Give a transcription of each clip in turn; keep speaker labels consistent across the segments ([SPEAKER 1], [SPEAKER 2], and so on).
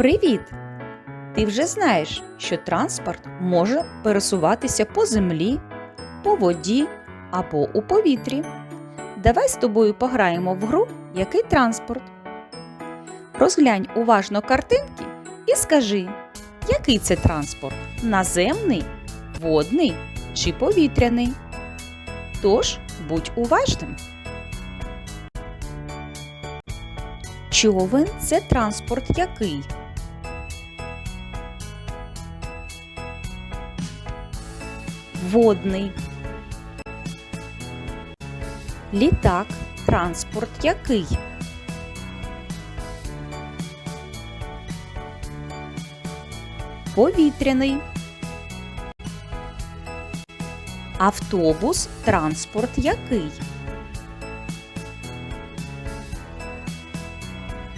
[SPEAKER 1] Привіт! Ти вже знаєш, що транспорт може пересуватися по землі, по воді або у повітрі. Давай з тобою пограємо в гру Який транспорт. Розглянь уважно картинки і скажи, який це транспорт наземний, водний чи повітряний. Тож будь уважним. Човен це транспорт який? Водний. Літак транспорт який? Повітряний. Автобус транспорт який?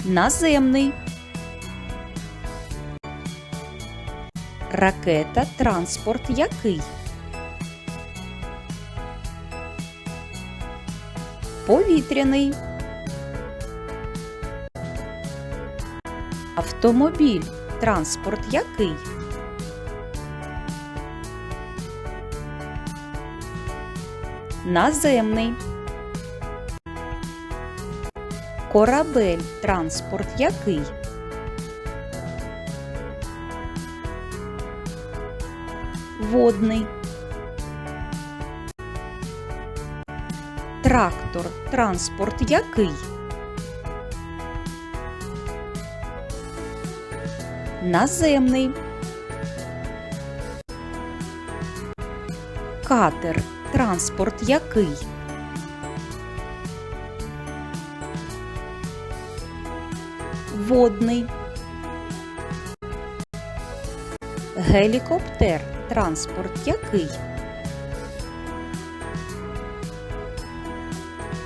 [SPEAKER 1] Наземний. Ракета транспорт який? Повітряний. Автомобіль транспорт який? Наземний. Корабель транспорт який? Водний. Трактор транспорт який? Наземний. Катер транспорт який? Водний. Гелікоптер транспорт який?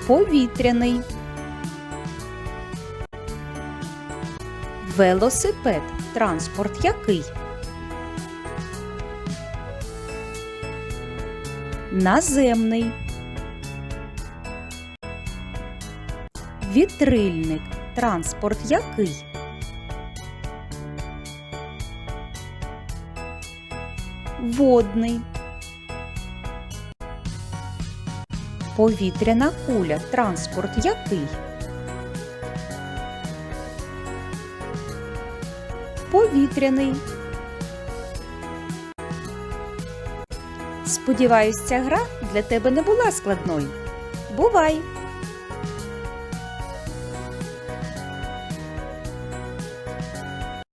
[SPEAKER 1] Повітряний. Велосипед транспорт який? Наземний. Вітрильник транспорт який? Водний. Повітряна куля транспорт який? Повітряний. Сподіваюсь, ця гра для тебе не була складною. Бувай!